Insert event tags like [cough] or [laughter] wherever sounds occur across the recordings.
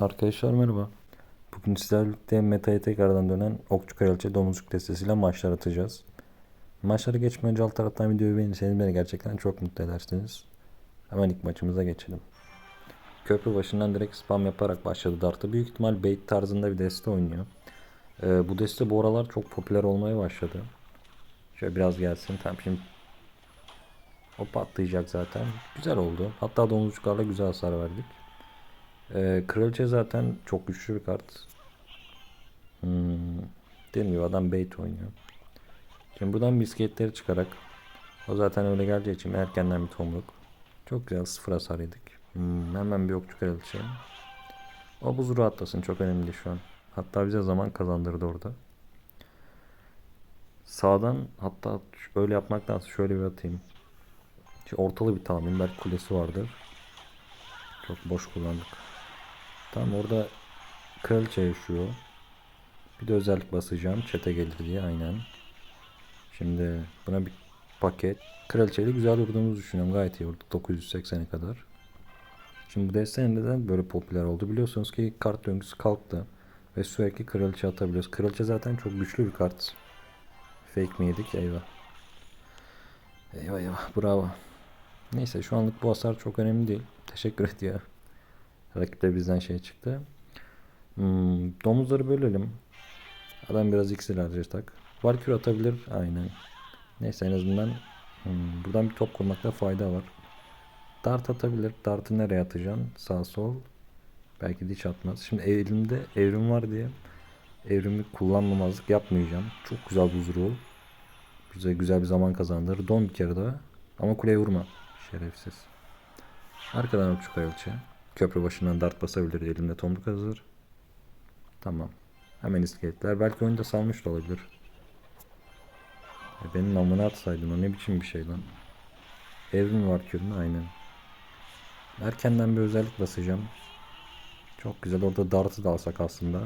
Arkadaşlar merhaba. Bugün sizlerle birlikte metaya tekrardan dönen Okçu Kraliçe Domuzcuk destesiyle maçlar atacağız. Maçları geçmeden önce alt taraftan videoyu beğenirseniz beni gerçekten çok mutlu edersiniz. Hemen ilk maçımıza geçelim. Köprü başından direkt spam yaparak başladı Dart'ı. Büyük ihtimal bait tarzında bir deste oynuyor. Ee, bu deste bu aralar çok popüler olmaya başladı. Şöyle biraz gelsin. Tamam şimdi o patlayacak zaten. Güzel oldu. Hatta domuzcuklarla güzel hasar verdik. Ee, kraliçe zaten çok güçlü bir kart. Hmm. Dediğim gibi adam bait oynuyor. Şimdi buradan bisikletleri çıkarak o zaten öyle geleceği için erkenden bir tomruk. Çok güzel sıfır hasar yedik. Hmm, hemen bir okçu kraliçe. O buzuru atlasın çok önemli şu an. Hatta bize zaman kazandırdı orada. Sağdan hatta öyle yapmaktansa şöyle bir atayım. Şu ortalı bir tahmin belki kulesi vardır. Çok boş kullandık. Tam orada kraliçe yaşıyor. Bir de özellik basacağım. Çete gelir diye aynen. Şimdi buna bir paket. Kraliçeyle güzel vurduğumuzu düşünüyorum. Gayet iyi vurduk 980'e kadar. Şimdi bu deste neden böyle popüler oldu? Biliyorsunuz ki kart döngüsü kalktı. Ve sürekli kraliçe atabiliyoruz. Kraliçe zaten çok güçlü bir kart. Fake mi yedik? Eyvah. Eyvah eyvah. Bravo. Neyse şu anlık bu hasar çok önemli değil. Teşekkür ediyor. Rakip de bizden şey çıktı. Hmm, domuzları bölelim. Adam biraz iksir harcayacak. Valkür atabilir. Aynen. Neyse en azından hmm, buradan bir top kurmakta fayda var. Dart atabilir. Dart'ı nereye atacaksın? Sağ sol. Belki diş atmaz. Şimdi elimde evrim var diye evrimi kullanmamazlık yapmayacağım. Çok güzel buz rule. Bize güzel bir zaman kazandırır. Don bir kere daha. Ama kuleye vurma. Şerefsiz. Arkadan uçuk kraliçe. Köprü başından dart basabilir. Elimde tomruk hazır. Tamam. Hemen iskeletler. Belki oyunda salmış da olabilir. E benim namını atsaydın o ne biçim bir şey lan. Evrim var kürünü aynen. Erkenden bir özellik basacağım. Çok güzel orada dartı da alsak aslında.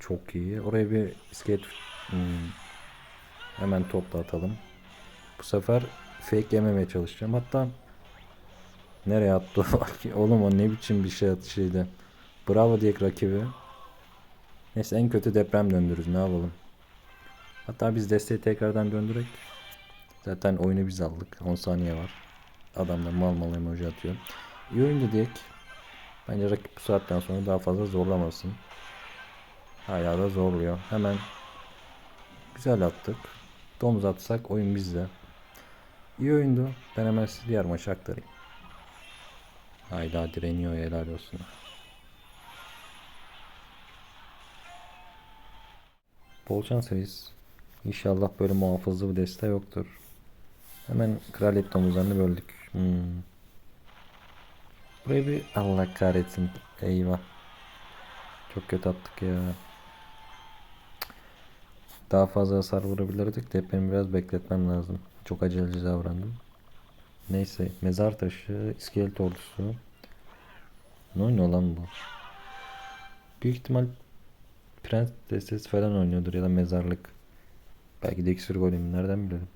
Çok iyi. Oraya bir iskelet hmm. hemen topla atalım. Bu sefer fake yememeye çalışacağım. Hatta Nereye attı? [laughs] Oğlum o ne biçim bir şey atışıydı. Bravo diye rakibi. Neyse en kötü deprem döndürürüz ne yapalım. Hatta biz desteği tekrardan döndürek. Zaten oyunu biz aldık. 10 saniye var. Adamlar mal mal emoji atıyor. İyi oyundu diyek. Bence rakip bu saatten sonra daha fazla zorlamasın. Hala da zorluyor. Hemen güzel attık. Domuz atsak oyun bizde. İyi oyundu. Ben hemen diğer maçı aktarayım. Hala direniyor helal olsun. Bol şans reis. İnşallah böyle muhafızlı bir deste yoktur. Hemen kraliyet domuzlarını böldük. Hmm. Buraya bir Allah kahretsin. Eyvah. Çok kötü attık ya. Daha fazla hasar vurabilirdik de biraz bekletmem lazım. Çok aceleci davrandım. Neyse mezar taşı, iskelet ordusu. Ne oynuyor lan bu? Büyük ihtimal prens destesi falan oynuyordur ya da mezarlık. Belki de iksir golemi nereden biliyorum.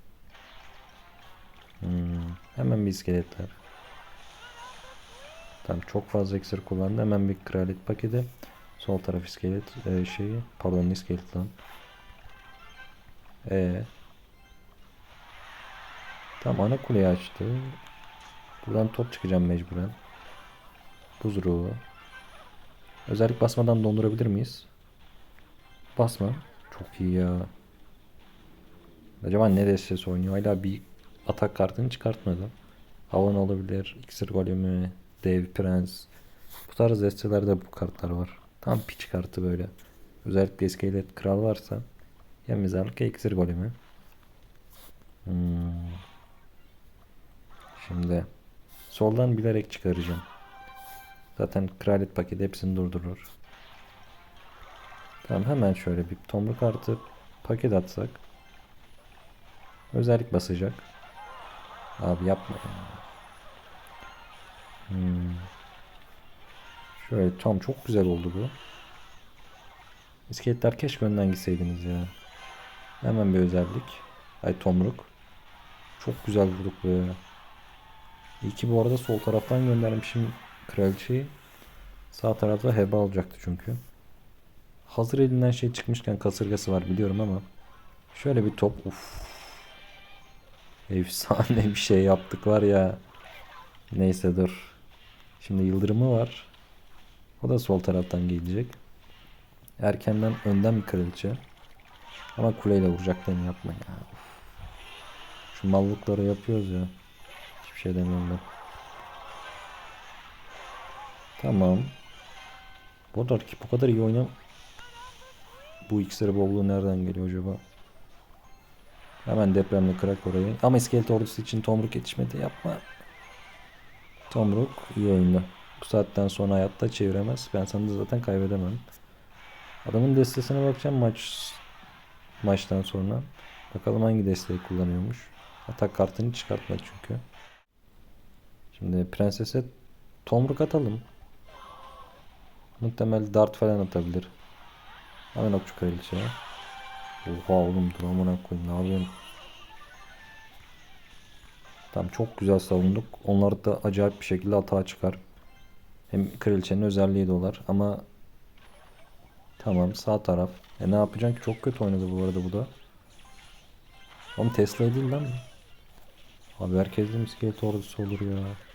Hmm, hemen bir iskeletler. Tamam çok fazla iksir kullandı. Hemen bir kraliyet paketi. Sol taraf iskelet e, şeyi. Pardon iskelet lan. E Tam ana kuleyi açtı. Buradan top çıkacağım mecburen. Buz ruhu. Özellik basmadan dondurabilir miyiz? Basma. Çok iyi ya. Acaba ne destesi oynuyor? Hala bir atak kartını çıkartmadı. Havan olabilir. İksir golemi. Dev prens. Bu tarz destelerde bu kartlar var. Tam piç kartı böyle. Özellikle iskelet kral varsa ya mezarlık ya iksir golemi. Hmm. Şimdi soldan bilerek çıkaracağım. Zaten kraliyet paketi hepsini durdurur. Tamam hemen şöyle bir tomruk artı paket atsak. Özellik basacak. Abi yapma ya. Hmm. Şöyle tam çok güzel oldu bu. İskeletler keşke önden gitseydiniz ya. Hemen bir özellik. Ay tomruk. Çok güzel vurduk be. İyi ki bu arada sol taraftan göndermişim kraliçeyi. Sağ tarafta heba olacaktı çünkü. Hazır elinden şey çıkmışken kasırgası var biliyorum ama şöyle bir top uf. Efsane bir şey yaptık var ya. Neyse dur. Şimdi yıldırımı var. O da sol taraftan gelecek. Erkenden önden bir kraliçe. Ama kuleyle vuracak değil mi? Yapma ya. Şu mallıkları yapıyoruz ya. Şey demiyorum ben. Tamam. Bu kadar ki bu kadar iyi oynam. Bu iksiri bolluğu nereden geliyor acaba? Hemen depremle kırak orayı. Ama iskelet ordusu için Tomruk yetişmedi. Yapma. Tomruk iyi oyunda. Bu saatten sonra hayatta çeviremez. Ben sana da zaten kaybedemem. Adamın destesine bakacağım maç maçtan sonra. Bakalım hangi desteği kullanıyormuş. Atak kartını çıkartmadı çünkü. Şimdi prensese tomruk atalım. Muhtemel dart falan atabilir. Hemen okçu kraliçe. Oha oğlum dur amına koyayım ne yapıyorsun? Tamam çok güzel savunduk. Onlar da acayip bir şekilde atağa çıkar. Hem kraliçenin özelliği dolar ama Tamam sağ taraf. E ne yapacaksın ki? Çok kötü oynadı bu arada bu da. Oğlum Tesla değil lan. Abi herkesin iskelet ordusu olur ya.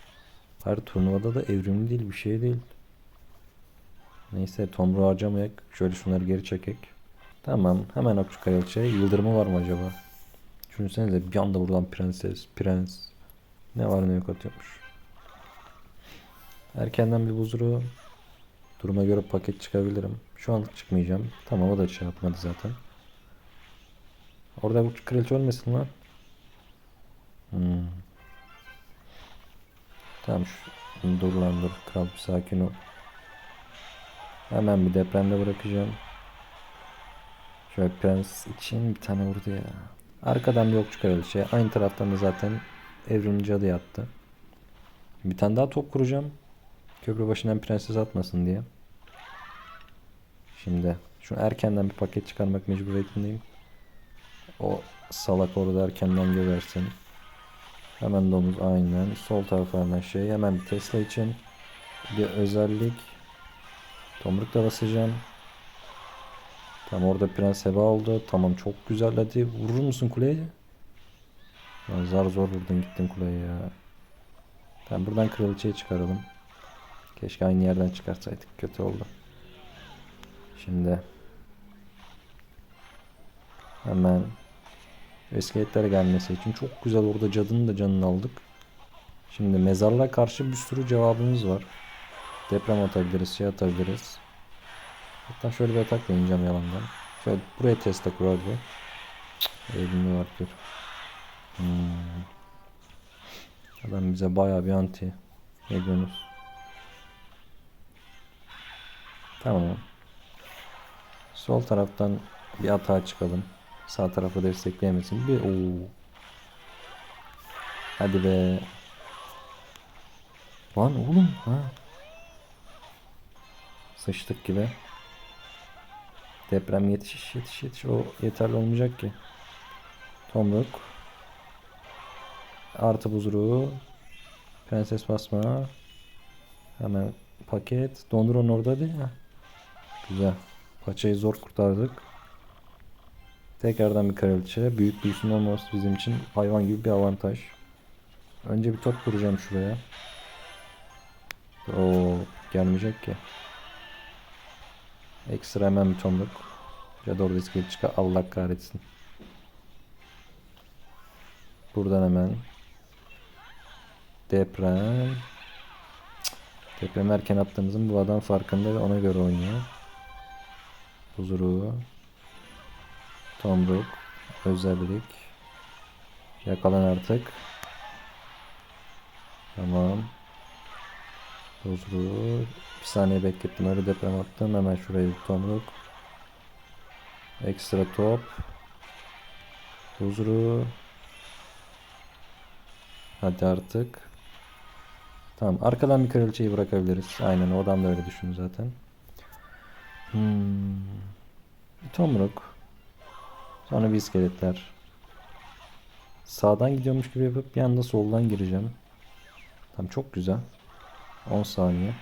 Her turnuvada da evrimli değil bir şey değil. Neyse Tomru harcamayak. Şöyle şunları geri çekek. Tamam hemen okçu kraliçe. Yıldırımı var mı acaba? Düşünsenize bir anda buradan prenses, prens. Ne var ne yok atıyormuş. Erkenden bir buzuru. Duruma göre paket çıkabilirim. Şu an çıkmayacağım. Tamam o da şey yapmadı zaten. Orada bu kraliçe ölmesin lan. Hmm. Tamam şu dur lan dur. Kral bir sakin ol. Hemen bir depremde bırakacağım. Şöyle prens için bir tane vurdu ya. Arkadan bir okçu kraliçe. Aynı taraftan da zaten evrimci cadı yattı. Bir tane daha top kuracağım. Köprü başından prenses atmasın diye. Şimdi şu erkenden bir paket çıkarmak mecburiyetindeyim. O salak orada erkenden gebersin. Hemen domuz aynen. Sol tarafa hemen şey. Hemen bir Tesla için bir özellik. Tomruk da basacağım. Tamam orada Prens Heba oldu. Tamam çok güzel. Hadi vurur musun kuleye? Ya zar zor vurdun gittin kuleye ya. Tamam buradan kraliçeyi çıkaralım. Keşke aynı yerden çıkarsaydık. Kötü oldu. Şimdi hemen iskeletlere gelmesi için çok güzel orada cadının da canını aldık. Şimdi mezarlığa karşı bir sürü cevabımız var. Deprem atabiliriz, şey atabiliriz. Hatta şöyle bir atak deneyeceğim yalandan. Şöyle buraya testa kurar bu. Elimde var gör. Hmm. Adam bize bayağı bir anti. Ne diyorsunuz? Tamam. Sol taraftan bir atağa çıkalım. Sağ tarafı destekleyemesin. Bir oo. Hadi be. Lan oğlum ha. Sıçtık gibi. Deprem yetiş yetiş yetiş. O yeterli olmayacak ki. Tomruk. Artı buzruğu. Prenses basma. Hemen paket. Donduran orada değil mi? Güzel. Paçayı zor kurtardık. Tekrardan bir kraliçe. Büyük büyüsün olması bizim için hayvan gibi bir avantaj. Önce bir top kuracağım şuraya. O gelmeyecek ki. Ekstra hemen bir tomruk. Ya da orada iskelet çıkar. Allah kahretsin. Buradan hemen deprem. Deprem erken attığımızın bu adam farkında ve ona göre oynuyor. Huzuru. Tomruk. Özellik. Yakalan artık. Tamam. Huzuru. Bir saniye beklettim. Öyle deprem attım. Hemen şuraya bir tomruk. Ekstra top. Huzuru. Hadi artık. Tamam. Arkadan bir kraliçeyi bırakabiliriz. Aynen o adam da öyle düşündü zaten. Hmm. Tomruk. Sonra bir iskeletler. Sağdan gidiyormuş gibi yapıp bir anda soldan gireceğim. Tamam çok güzel. 10 saniye.